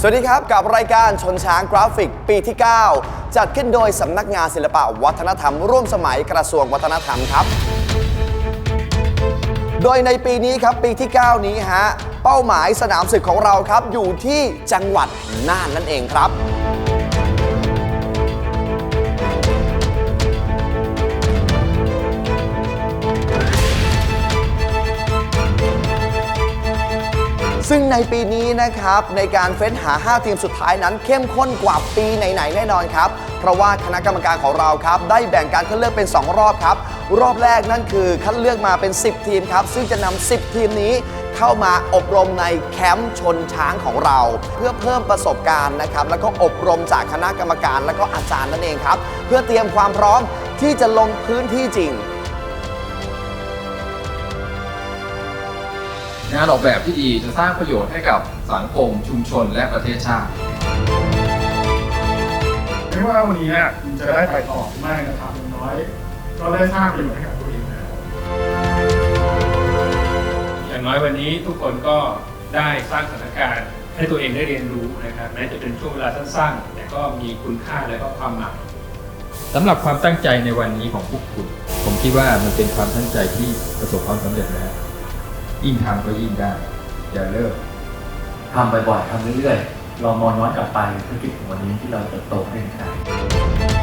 สวัสดีครับ กับรายการชนช้างกราฟิกปีที่ 9 จัดขึ้นโดยสำนักงานศิลปะวัฒนธรรม ร่วมสมัยกระทรวงวัฒนธรรมครับ โดยในปีนี้ครับปีที่ 9 นี้ฮะเป้าหมายสนามศึกของเราครับอยู่ที่จังหวัดน่านนั่นเองครับ ซึ่งในปีนี้นะครับในการเฟ้นหา 5 ทีมสุดท้ายนั้น เข้มข้นกว่าปีไหนๆแน่นอนครับ เพราะว่าคณะกรรมการของเราครับ ได้แบ่งการคัดเลือกเป็น 2 รอบครับ รอบแรกนั่นคือคัดเลือกมาเป็น 10 ทีมครับ ซึ่งจะนำ10 ทีมนี้เข้ามาอบรมในแคมป์ชนช้างของเรา เพื่อเพิ่มประสบการณ์นะครับ แล้วก็อบรมจากคณะกรรมการ และก็อาจารย์นั่นเองครับ เพื่อเตรียมความพร้อมที่จะลงพื้นที่จริง งานออกแบบที่ดีจะสร้างประโยชน์ให้กับสังคม ชุมชน และประเทศชาติไม่ว่าวันนี้เนี่ยคุณจะได้ไปต่อหรือไม่นะครับอย่างน้อย ก็ได้สร้างประโยชน์ให้กับตัวเองแล้วอย่างน้อยวันนี้ทุกคนก็ได้สร้างสถานการณ์ ให้ตัวเองได้เรียนรู้นะครับแม้จะเป็นช่วงเวลาสั้นๆ แต่ก็มีคุณค่าและก็ความหมายสำหรับความตั้งใจในวันนี้ของพวกคุณ ผมคิดว่ามันเป็นความตั้งใจที่ประสบความสำเร็จแล้ว ยิ่งทำก็ยิ่งได้ อย่าเลิกทำบ่อยๆทำเรื่อยๆ ลองมองย้อนกลับไปเพื่อคิดถึงวันนี้ที่เราเติบโตขึ้นขนาดนี้